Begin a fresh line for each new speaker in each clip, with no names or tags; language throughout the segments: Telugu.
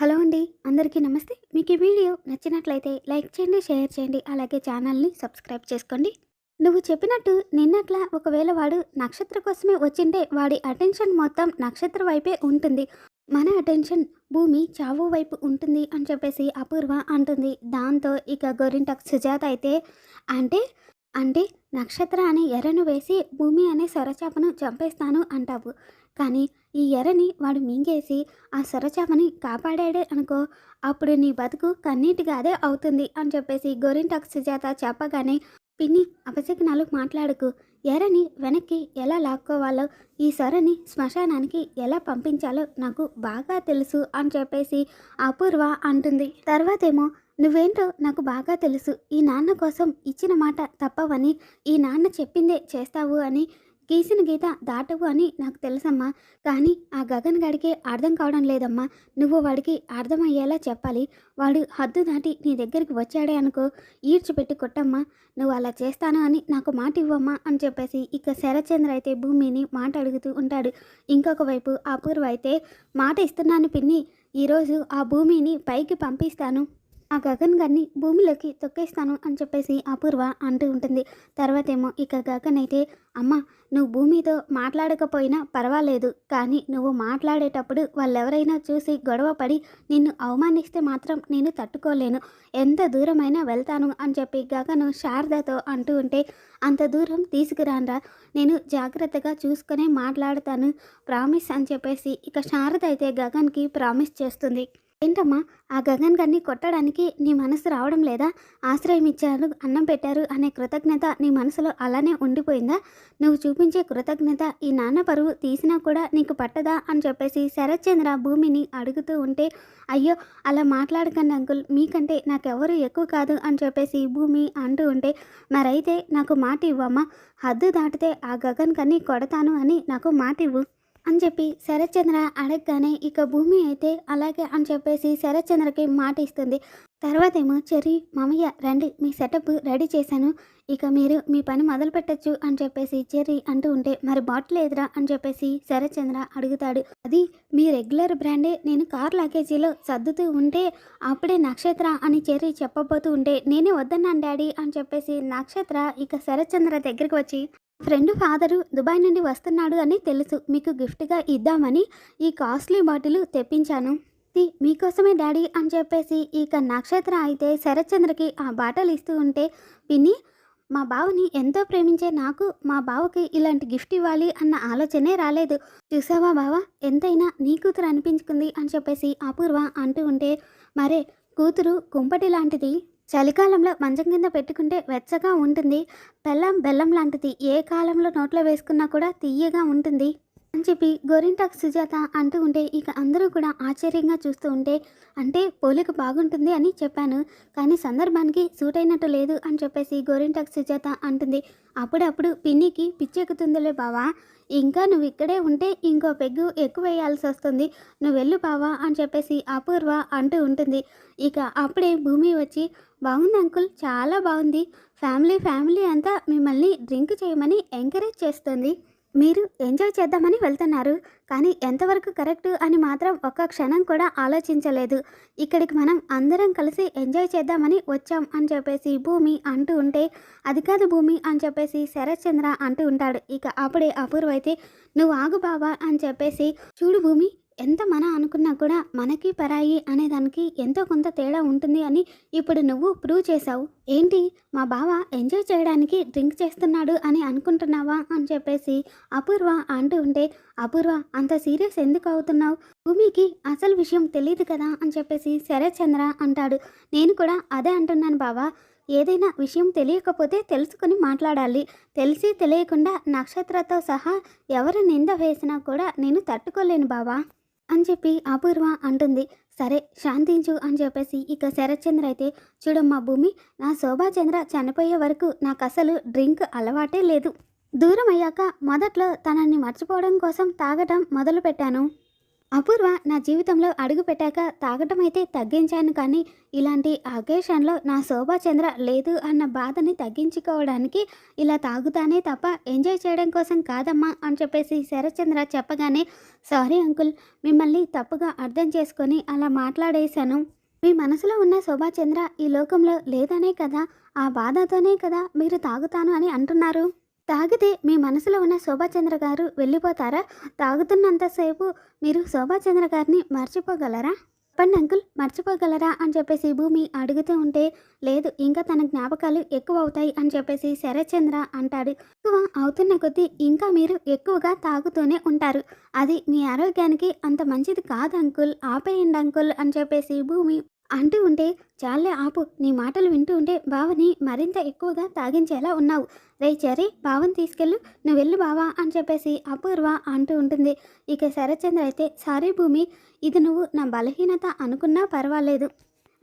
హలో అండి అందరికీ నమస్తే. మీకు ఈ వీడియో నచ్చినట్లయితే లైక్ చేయండి షేర్ చేయండి అలాగే ఛానల్ని సబ్స్క్రైబ్ చేసుకోండి. నువ్వు చెప్పినట్టు నిన్నట్లా ఒకవేళ వాడు నక్షత్ర కోసమే వచ్చింటే వాడి అటెన్షన్ మొత్తం నక్షత్ర వైపే ఉంటుంది. మన అటెన్షన్ భూమి చావు వైపు ఉంటుంది అని చెప్పేసి అపూర్వ అంటుంది. దాంతో ఇక గోరింటకు సుజాత అయితే అంటే అంటే నక్షత్ర అనే ఎర్రను వేసి భూమి అనే సొరచేపను చంపేస్తాను అంటావు. కానీ ఈ ఎర్రని వాడు మింగేసి ఆ సొరచేపని కాపాడాడే అనుకో అప్పుడు నీ బతుకు కన్నీటిగా అదే అవుతుంది అని చెప్పేసి గోరింటాక్ సుజాత చెప్పగానే పిన్ని అపశకునాలు మాట్లాడుకు ఎర్రని వెనక్కి ఎలా లాక్కోవాలో ఈ సొరని శ్మశానానికి ఎలా పంపించాలో నాకు బాగా తెలుసు అని చెప్పేసి అపూర్వ అంటుంది. తర్వాతేమో నువ్వేంటో నాకు బాగా తెలుసు. ఈ నాన్న కోసం ఇచ్చిన మాట తప్పవని ఈ నాన్న చెప్పిందే చేస్తావు అని గీసిన గీత దాటవు అని నాకు తెలుసమ్మా. కానీ ఆ గగన్ గడికే అర్థం కావడం లేదమ్మా. నువ్వు వాడికి అర్థమయ్యేలా చెప్పాలి. వాడు హద్దు దాటి నీ దగ్గరికి వచ్చాడే అనుకో ఈడ్చిపెట్టి కొట్టమ్మా. నువ్వు అలా చేస్తాను అని నాకు మాట ఇవ్వమ్మా అని చెప్పేసి ఇక శరచంద్ర అయితే భూమిని మాట అడుగుతూ ఉంటాడు. ఇంకొక వైపు అపూర్వ అయితే మాట ఇస్తున్నాను పిన్ని. ఈరోజు ఆ భూమిని పైకి పంపిస్తాను. ఆ గగన్ గారిని భూమిలోకి తొక్కేస్తాను అని చెప్పేసి అపూర్వ అంటూ ఉంటుంది. తర్వాత ఏమో ఇక గగన్ అయితే అమ్మ నువ్వు భూమితో మాట్లాడకపోయినా పర్వాలేదు కానీ నువ్వు మాట్లాడేటప్పుడు వాళ్ళెవరైనా చూసి గొడవ పడి నిన్ను అవమానిస్తే మాత్రం నేను తట్టుకోలేను. ఎంత దూరమైనా వెళ్తాను అని చెప్పి గగను శారదతో అంటూ ఉంటే అంత దూరం తీసుకురానరా నేను జాగ్రత్తగా చూసుకునే మాట్లాడతాను ప్రామిస్ అని చెప్పేసి ఇక శారద అయితే గగన్కి ప్రామిస్ చేస్తుంది. ఏంటమ్మా ఆ గగన్ గారిని కొట్టడానికి నీ మనసు రావడం లేదా? ఆశ్రయం ఇచ్చారు అన్నం పెట్టారు అనే కృతజ్ఞత నీ మనసులో అలానే ఉండిపోయిందా? నువ్వు చూపించే కృతజ్ఞత ఈ నాన్న పరువు తీసినా కూడా నీకు పట్టదా అని చెప్పేసి శరత్చంద్ర భూమిని అడుగుతూ ఉంటే అయ్యో అలా మాట్లాడకండి అంకుల్ మీకంటే నాకెవరు ఎక్కువ కాదు అని చెప్పేసి భూమి అంటూ ఉంటే మరైతే నాకు మాట ఇవ్వమ్మా హద్దు దాటితే ఆ గగన్ కన్ని కొడతాను అని నాకు మాట ఇవ్వు అని చెప్పి శరత్చంద్ర అడగగానే ఇక భూమి అయితే అలాగే అని చెప్పేసి శరత్చంద్రకి మాట ఇస్తుంది. తర్వాత ఏమో చెర్రి మామయ్య రండి మీ సెటప్ రెడీ చేశాను. ఇక మీరు మీ పని మొదలు పెట్టచ్చు అని చెప్పేసి చెర్రీ అంటూ ఉంటే మరి బాటిల్ ఎదురా అని చెప్పేసి శరత్చంద్ర అడుగుతాడు. అది మీ రెగ్యులర్ బ్రాండే. నేను కార్ లగేజీలో సర్దుతూ ఉంటే అప్పుడే నక్షత్ర అని చెర్రీ చెప్పబోతూ ఉంటే నేనే వద్దన్నాను డాడీ అని చెప్పేసి నక్షత్ర ఇక శరత్చంద్ర దగ్గరికి వచ్చి ఫ్రెండ్ ఫాదరు దుబాయ్ నుండి వస్తున్నాడు అని తెలుసు. మీకు గిఫ్ట్గా ఇద్దామని ఈ కాస్ట్లీ బాటిల్ తెప్పించాను. మీకోసమే డాడీ అని చెప్పేసి ఇక నక్షత్ర అయితే శరత్చంద్రకి ఆ బాటలు ఇస్తూ ఉంటే విని మా బావని ఎంతో ప్రేమించే నాకు మా బావకి ఇలాంటి గిఫ్ట్ ఇవ్వాలి అన్న ఆలోచనే రాలేదు. చూసావా బావ ఎంతైనా నీ కూతురు అనిపించుకుంది అని చెప్పేసి అపూర్వ అంటూ ఉంటే మరే కూతురు కుంపటి లాంటిది. చలికాలంలో మంచం కింద పెట్టుకుంటే వెచ్చగా ఉంటుంది. బెల్లం బెల్లం లాంటిది ఏ కాలంలో నోట్లో వేసుకున్నా కూడా తీయగా ఉంటుంది. అని చెప్పి గోరింటాక్ సుజాత అంటూ ఉంటే ఇక అందరూ కూడా ఆశ్చర్యంగా చూస్తూ ఉంటే అంటే పోలిక బాగుంటుంది అని చెప్పాను. కానీ సందర్భానికి సూట్ అయినట్టు లేదు అని చెప్పేసి గోరింటాక్ సుజాత అంటుంది. అప్పుడప్పుడు పిన్నికి పిచ్చెక్కుతుందిలే బావా. ఇంకా నువ్వు ఇక్కడే ఉంటే ఇంకో పెగ్గు ఎక్కువ వేయాల్సి వస్తుంది. నువ్వు వెళ్ళు బావా అని చెప్పేసి అపూర్వ అంటూ ఉంటుంది. ఇక అప్పుడే భూమి వచ్చి బాగుంది అంకుల్ చాలా బాగుంది ఫ్యామిలీ ఫ్యామిలీ అంతా మిమ్మల్ని డ్రింక్ చేయమని ఎంకరేజ్ చేస్తుంది. మీరు ఎంజాయ్ చేద్దామని వెళ్తున్నారు కానీ ఎంతవరకు కరెక్ట్ అని మాత్రం ఒక్క క్షణం కూడా ఆలోచించలేదు. ఇక్కడికి మనం అందరం కలిసి ఎంజాయ్ చేద్దామని వచ్చాం అని చెప్పేసి భూమి అంటూ ఉంటే అది కాదు భూమి అని చెప్పేసి శరత్చంద్ర అంటూ ఉంటాడు. ఇక అప్పుడే అపూర్వ అయితే నువ్వు ఆగు బాబా అని చెప్పేసి చూడు భూమి ఎంత మన అనుకున్నా కూడా మనకి పరాయి అనే దానికి ఎంతో కొంత తేడా ఉంటుంది అని ఇప్పుడు నువ్వు ప్రూవ్ చేశావు. ఏంటి? మా బావ ఎంజాయ్ చేయడానికి డ్రింక్ చేస్తున్నాడు అని అనుకుంటున్నావా అని చెప్పేసి అపూర్వ అంటూ ఉంటే అపూర్వ అంత సీరియస్ ఎందుకు అవుతున్నావు? భూమికి అసలు విషయం తెలియదు కదా? అని చెప్పేసి శరత్చంద్ర అంటాడు. నేను కూడా అదే అంటున్నాను బావా. ఏదైనా విషయం తెలియకపోతే తెలుసుకొని మాట్లాడాలి. తెలిసి తెలియకుండా నక్షత్రతో సహా ఎవరు నింద వేసినా కూడా నేను తట్టుకోలేను బావా. అని చెప్పి అపూర్వ అంటుంది. సరే శాంతించు అని చెప్పేసి ఇక శరత్చంద్ర అయితే చూడమ్మా భూమి నా శోభాచంద్ర చనిపోయే వరకు నాకు అసలు డ్రింక్ అలవాటే లేదు. దూరం అయ్యాక మొదట్లో తనని మర్చిపోవడం కోసం తాగటం మొదలుపెట్టాను. అపూర్వ నా జీవితంలో అడుగు పెట్టాక తాగటం అయితే తగ్గించాను కానీ ఇలాంటి అకేషన్లో నా శోభాచంద్ర లేదు అన్న బాధని తగ్గించుకోవడానికి ఇలా తాగుతానే తప్ప ఎంజాయ్ చేయడం కోసం కాదమ్మా అని చెప్పేసి శరత్చంద్ర చెప్పగానే సారీ అంకుల్ మిమ్మల్ని తప్పుగా అర్థం చేసుకొని అలా మాట్లాడేశాను. మీ మనసులో ఉన్న శోభాచంద్ర ఈ లోకంలో లేదనే కదా ఆ బాధతోనే కదా మీరు తాగుతాను అని అంటున్నారు. తాగితే మీ మనసులో ఉన్న శోభాచంద్ర గారు వెళ్ళిపోతారా? తాగుతున్నంతసేపు మీరు శోభాచంద్ర గారిని మర్చిపోగలరా? చెప్పండి అంకుల్ మర్చిపోగలరా అని చెప్పేసి భూమి అడుగుతూ ఉంటే లేదు ఇంకా తన జ్ఞాపకాలు ఎక్కువ అవుతాయి అని చెప్పేసి శరత్చంద్ర అంటాడు. ఎక్కువ అవుతున్న కొద్దీ ఇంకా మీరు ఎక్కువగా తాగుతూనే ఉంటారు. అది మీ ఆరోగ్యానికి అంత మంచిది కాదు అంకుల్ ఆపేయండి అంకుల్ అని చెప్పేసి భూమి అంటూ ఉంటే చాలే ఆపు నీ మాటలు వింటూ ఉంటే బావని మరింత ఎక్కువగా తాగించేలా ఉన్నావు. రే చెరి బావని తీసుకెళ్ళు నువ్వు వెళ్ళు బావా అని చెప్పేసి అపూర్వ అంటూ ఉంటుంది. ఇక శరత్చంద్ర అయితే సారీ భూమి ఇది నువ్వు నా బలహీనత అనుకున్నా పర్వాలేదు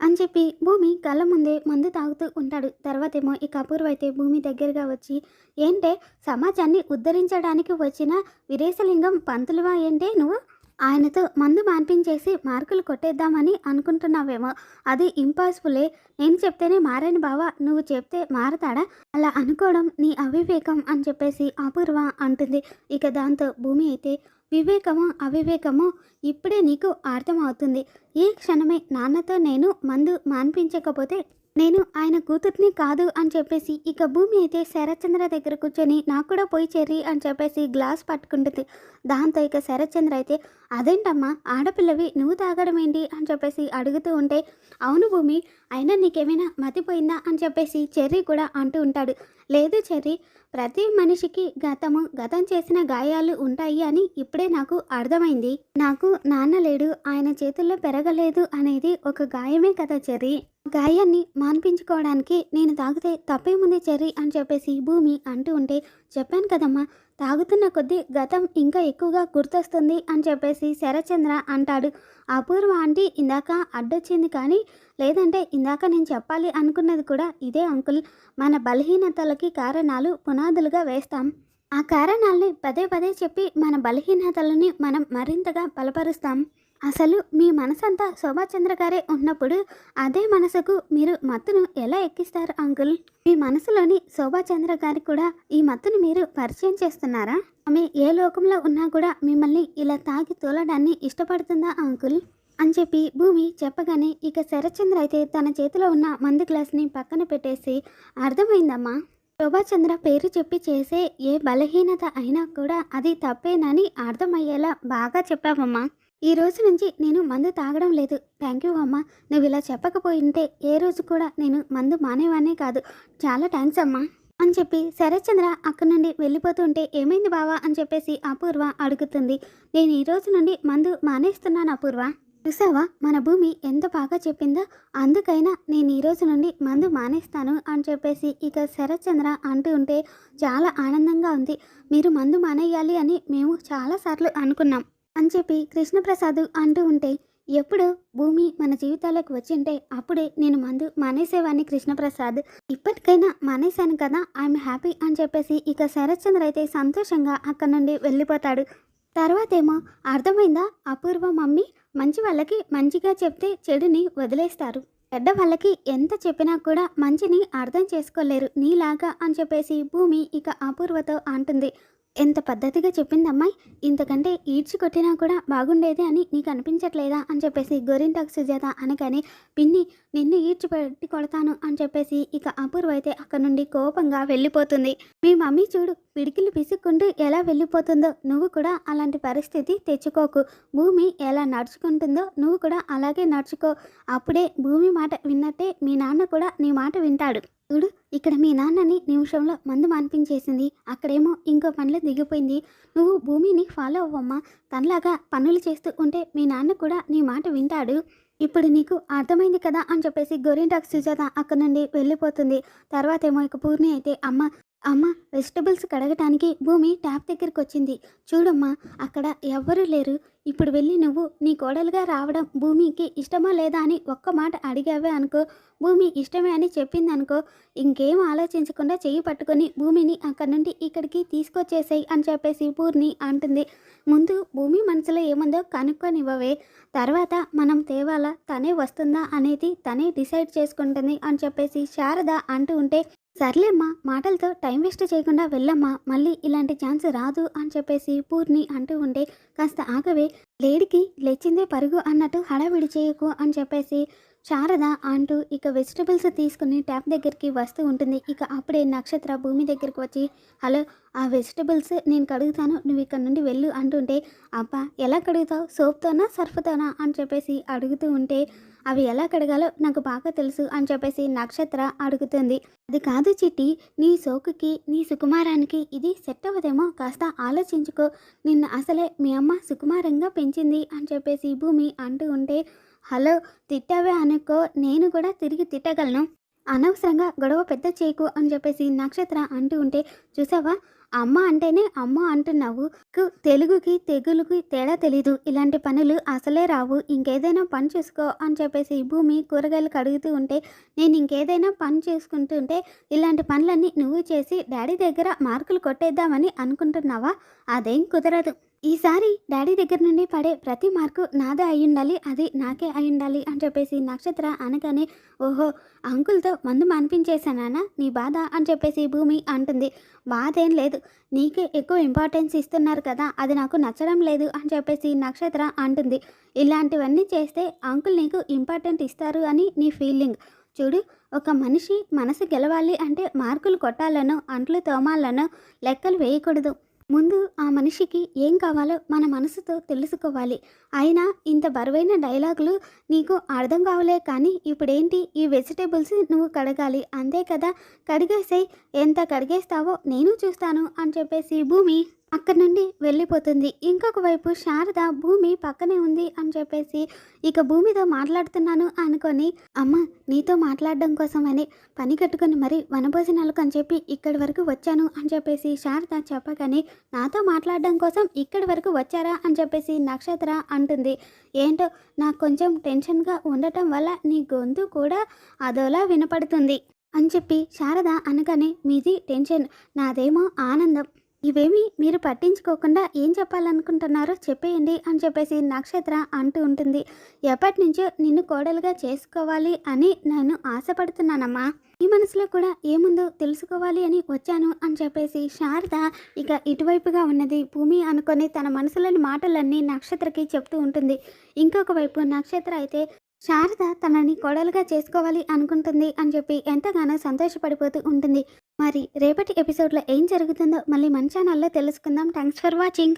అని చెప్పి భూమి కళ్ళ ముందే మందు తాగుతూ ఉంటాడు. తర్వాత ఏమో ఇక అపూర్వ అయితే భూమి దగ్గరగా వచ్చి ఏంటే సమాజాన్ని ఉద్ధరించడానికి వచ్చిన వీరేశలింగం పంతులువా ఏంటే నువ్వు? ఆయనతో మందు మాన్పించేసి మార్కులు కొట్టేద్దామని అనుకుంటున్నావేమో. అది ఇంపాసిబులే. నేను చెప్తేనే మారని బావా. నువ్వు చెప్తే మారతాడా? అలా అనుకోవడం నీ అవివేకం అని చెప్పేసి అపూర్వ అంటుంది. ఇక దాంతో భూమి అయితే వివేకమో? అవివేకమో? ఇప్పుడే నీకు అర్థమవుతుంది. ఈ క్షణమే నాన్నతో నేను మందు మాన్పించకపోతే నేను ఆయన కూతుర్ని కాదు అని చెప్పేసి ఇక భూమి అయితే శరత్చంద్ర దగ్గర కూర్చొని నాకు కూడా పోయి చెర్రి అని చెప్పేసి గ్లాస్ పట్టుకుంటుంది. దాంతో ఇక శరత్చంద్ర అయితే అదేంటమ్మా ఆడపిల్లవి నువ్వు తాగడం ఏంటి? అని చెప్పేసి అడుగుతూ ఉంటే అవును భూమి అయినా నీకేమైనా మతిపోయిందా అని చెప్పేసి చెర్రీ కూడా అంటూ ఉంటాడు. లేదు చెర్రీ ప్రతి మనిషికి గతము గతం చేసిన గాయాలు ఉంటాయి అని ఇప్పుడే నాకు అర్థమైంది. నాకు నాన్న లేడు ఆయన చేతుల్లో పెరగలేదు అనేది ఒక గాయమే కదా చెర్రీ. గాయాన్ని మాన్పించుకోవడానికి నేను తాగితే తప్పేముంది చెర్రీ అని చెప్పేసి భూమి అంటూ ఉంటే చెప్పాను కదమ్మా తాగుతున్న కొద్దీ గతం ఇంకా ఎక్కువగా గుర్తొస్తుంది అని చెప్పేసి శరచంద్ర అంటాడు. అపూర్వ ఆంటీ ఇందాక అడ్డొచ్చింది కానీ లేదంటే ఇందాక నేను చెప్పాలి అనుకున్నది కూడా ఇదే అంకుల్. మన బలహీనతలకి కారణాలు పునాదులుగా వేస్తాం. ఆ కారణాలని పదే పదే చెప్పి మన బలహీనతలని మనం మరింతగా బలపరుస్తాం. అసలు మీ మనసంతా శోభాచంద్ర గారే ఉన్నప్పుడు అదే మనసుకు మీరు మత్తును ఎలా ఎక్కిస్తారు అంకుల్? మీ మనసులోని శోభాచంద్ర గారి కూడా ఈ మత్తును మీరు పరిచయం చేస్తున్నారా? ఆమె ఏ లోకంలో ఉన్నా కూడా మిమ్మల్ని ఇలా తాగి తోలడాన్ని ఇష్టపడుతుందా అంకుల్? అని చెప్పి భూమి చెప్పగానే ఇక శరత్చంద్ర అయితే తన చేతిలో ఉన్న మందు గ్లాస్ని పక్కన పెట్టేసి అర్థమైందమ్మా శోభాచంద్ర పేరు చెప్పి చేసే ఏ బలహీనత అయినా కూడా అది తప్పేనని అర్థమయ్యేలా బాగా చెప్పావమ్మా. ఈ రోజు నుంచి నేను మందు తాగడం లేదు. థ్యాంక్ యూ అమ్మా. నువ్వు ఇలా చెప్పకపోయింటే ఏ రోజు కూడా నేను మందు మానేవానే కాదు. చాలా థ్యాంక్స్ అమ్మా. అని చెప్పి శరత్చంద్ర అక్కడి నుండి వెళ్ళిపోతుంటే ఏమైంది బావా అని చెప్పేసి అపూర్వ అడుగుతుంది. నేను ఈ రోజు నుండి మందు మానేస్తున్నాను అపూర్వ. చూసావా? మన భూమి ఎంత బాగా చెప్పిందో అందుకైనా నేను ఈ రోజు నుండి మందు మానేస్తాను అని చెప్పేసి ఇక శరత్చంద్ర అంటూ ఉంటే చాలా ఆనందంగా ఉంది. మీరు మందు మానేయాలి అని మేము చాలాసార్లు అనుకున్నాం. అని చెప్పి కృష్ణప్రసాద్ అంటూ ఉంటే ఎప్పుడు భూమి మన జీవితాలకు వచ్చింటే అప్పుడే నేను మందు మానేసేవాడిని కృష్ణప్రసాద్. ఇప్పటికైనా మానేశాను కదా ఐఎమ్ హ్యాపీ అని చెప్పేసి ఇక శరత్చంద్ర అయితే సంతోషంగా అక్కడ నుండి వెళ్ళిపోతాడు. తర్వాతేమో అర్థమైందా? అపూర్వ మమ్మీ మంచి వాళ్ళకి మంచిగా చెప్తే చెడుని వదిలేస్తారు. పెద్ద వాళ్ళకి ఎంత చెప్పినా కూడా మంచిని అర్థం చేసుకోలేరు నీలాగా అని చెప్పేసి భూమి ఇక అపూర్వతో అంటుంది. ఎంత పద్ధతిగా చెప్పింది అమ్మాయి? ఇంతకంటే ఈడ్చి కొట్టినా కూడా బాగుండేది అని నీకు అనిపించట్లేదా అని చెప్పేసి గోరింటాకు సుజాత అనగానే పిన్ని నిన్ను ఈడ్చి పెట్టి కొడతాను అని చెప్పేసి ఇక అపూర్వ అయితే అక్కడ నుండి కోపంగా వెళ్ళిపోతుంది. మీ మమ్మీ చూడు పిడికిలు పిసుక్కుంటూ ఎలా వెళ్ళిపోతుందో నువ్వు కూడా అలాంటి పరిస్థితి తెచ్చుకోకు. భూమి ఎలా నడుచుకుంటుందో నువ్వు కూడా అలాగే నడుచుకో. అప్పుడే భూమి మాట విన్నట్టే మీ నాన్న కూడా నీ మాట వింటాడు. చూడు ఇక్కడ మీ నాన్నని నిమిషంలో మందు మాన్పించేసింది. అక్కడేమో ఇంకో పనిలో దిగిపోయింది. నువ్వు భూమిని ఫాలో అవ్వమ్మా. తనలాగా పనులు చేస్తూ ఉంటే మీ నాన్న కూడా నీ మాట వింటాడు. ఇప్పుడు నీకు అర్థమైంది కదా అని చెప్పేసి గోరింటాకు సుజాత అక్కడ నుండి వెళ్ళిపోతుంది. తర్వాత ఏమో ఇక పూర్ణి అయితే అమ్మ అమ్మ వెజిటబుల్స్ కడగటానికి భూమి ట్యాప్ దగ్గరికి వచ్చింది చూడమ్మా అక్కడ ఎవ్వరూ లేరు. ఇప్పుడు వెళ్ళి నువ్వు నీ కోడలుగా రావడం భూమికి ఇష్టమా లేదా అని ఒక్క మాట అడిగావే అనుకో. భూమి ఇష్టమే అని చెప్పింది అనుకో. ఇంకేం ఆలోచించకుండా చెయ్యి పట్టుకొని భూమిని అక్కడి నుండి ఇక్కడికి తీసుకొచ్చేసాయి అని చెప్పేసి పూర్ణి అంటుంది. ముందు భూమి మనసులో ఏముందో కనుక్కొనివ్వవే. తర్వాత మనం తేవాలా? తనే వస్తుందా అనేది తనే డిసైడ్ చేసుకుంటుంది అని చెప్పేసి శారద అంటూ ఉంటే సర్లేమ్మా మాటలతో టైం వేస్ట్ చేయకుండా వెళ్ళమ్మా మళ్ళీ ఇలాంటి ఛాన్స్ రాదు అని చెప్పేసి పూర్ణి అంటూ ఉంటే కాస్త ఆగవే లేడికి లేచిందే పరుగు అన్నట్టు హడావిడి చేయకు అని చెప్పేసి శారద అంటూ ఇక వెజిటబుల్స్ తీసుకుని ట్యాప్ దగ్గరికి వస్తూ ఉంటుంది. ఇక అప్పుడే నక్షత్ర భూమి దగ్గరికి వచ్చి హలో ఆ వెజిటబుల్స్ నేను కడుగుతాను నువ్వు ఇక్కడ నుండి వెళ్ళు అంటుంటే అబ్బా ఎలా కడుగుతావు? సోప్తోనా సర్ఫ్తోనా? అని చెప్పేసి అడుగుతూ ఉంటే అవి ఎలా కడగాలో నాకు బాగా తెలుసు అని చెప్పేసి నక్షత్ర అడుగుతుంది. అది కాదు చిట్టి నీ సోకుకి నీ సుకుమారానికి ఇది సెట్ అవ్వదేమో కాస్త ఆలోచించుకో. నిన్ను అసలే మీ అమ్మ సుకుమారంగా పెంచింది అని చెప్పేసి భూమి అంటూ ఉంటే హలో తిట్టావే అనుకో నేను కూడా తిరిగి తిట్టగలను. అనవసరంగా గొడవ పెద్ద చేయకు అని చెప్పేసి నక్షత్ర అంటూ ఉంటే చూసావా? అమ్మ అంటేనే అమ్మ అంటున్నావు. తెలుగుకి తెగులుకి తేడా తెలీదు. ఇలాంటి పనులు అసలే రావు. ఇంకేదైనా పని చేసుకో అని చెప్పేసి భూమి కూరగాయలు కడుగుతూ ఉంటే నేను ఇంకేదైనా పని చేసుకుంటుంటే ఇలాంటి పనులన్నీ నువ్వు చేసి డాడీ దగ్గర మార్కులు కొట్టేద్దామని అనుకుంటున్నావా? అదేం కుదరదు. ఈసారి డాడీ దగ్గర నుండి పడే ప్రతి మార్కు నాదే అయ్యుండాలి అది నాకే అయ్యుండాలి అని చెప్పేసి నక్షత్ర అనగానే ఓహో అంకుల్తో మందు మనిపించేశానా నీ బాధ అని చెప్పేసి భూమి అంటుంది. బాధ ఏం లేదు నీకే ఎక్కువ ఇంపార్టెన్స్ ఇస్తున్నారు కదా అది నాకు నచ్చడం లేదు అని చెప్పేసి నక్షత్ర అంటుంది. ఇలాంటివన్నీ చేస్తే అంకుల్ నీకు ఇంపార్టెంట్ ఇస్తారు అని నీ ఫీలింగ్ చూడు ఒక మనిషి మనసు గెలవాలి అంటే మార్కులు కొట్టాలనో అంట్లు తోమాలనో లెక్కలు వేయకూడదు. ముందు ఆ మనిషికి ఏం కావాలో మన మనసుతో తెలుసుకోవాలి. అయినా ఇంత బరువైన డైలాగులు నీకు అర్థం కావలే కానీ ఇప్పుడేంటి? ఈ వెజిటేబుల్స్ నువ్వు కడగాలి. అంతే కదా? కడిగేసేయ్. ఎంత కడిగేస్తావో నేను చూస్తాను అని చెప్పేసి భూమి అక్కడి నుండి వెళ్ళిపోతుంది. ఇంకొక వైపు శారద భూమి పక్కనే ఉంది అని చెప్పేసి ఇక భూమితో మాట్లాడుతున్నాను అనుకొని అమ్మ నీతో మాట్లాడడం కోసమని పని కట్టుకొని మరి వనభోజనాలకు అని చెప్పి ఇక్కడి వరకు వచ్చాను అని చెప్పేసి శారద చెప్పగానే నాతో మాట్లాడడం కోసం ఇక్కడి వరకు వచ్చారా అని చెప్పేసి నక్షత్ర అంటుంది. ఏంటో నాకు కొంచెం టెన్షన్గా ఉండటం వల్ల నీ గొంతు కూడా అదోలా వినపడుతుంది అని చెప్పి శారద అనగానే మీది టెన్షన్ నాదేమో ఆనందం. ఇవేమి మీరు పట్టించుకోకుండా ఏం చెప్పాలనుకుంటున్నారో చెప్పేయండి అని చెప్పేసి నక్షత్ర అంటూ ఉంటుంది. ఎప్పటి నుంచో నిన్ను కోడలుగా చేసుకోవాలి అని నేను ఆశపడుతున్నానమ్మా. ఈ మనసులో కూడా ఏముందో తెలుసుకోవాలి అని వచ్చాను అని చెప్పేసి శారద ఇక ఇటువైపుగా ఉన్నది. భూమి అనుకొని తన మనసులోని మాటలన్నీ నక్షత్రకి చెప్తూ ఉంటుంది. ఇంకొక వైపు నక్షత్ర అయితే శారద తనని కోడలుగా చేసుకోవాలి అనుకుంటుంది అని చెప్పి ఎంతగానో సంతోషపడిపోతూ ఉంటుంది. మరి రేపటి ఎపిసోడ్లో ఏం జరుగుతుందో మళ్ళీ మన ఛానల్లో తెలుసుకుందాం. Thanks for watching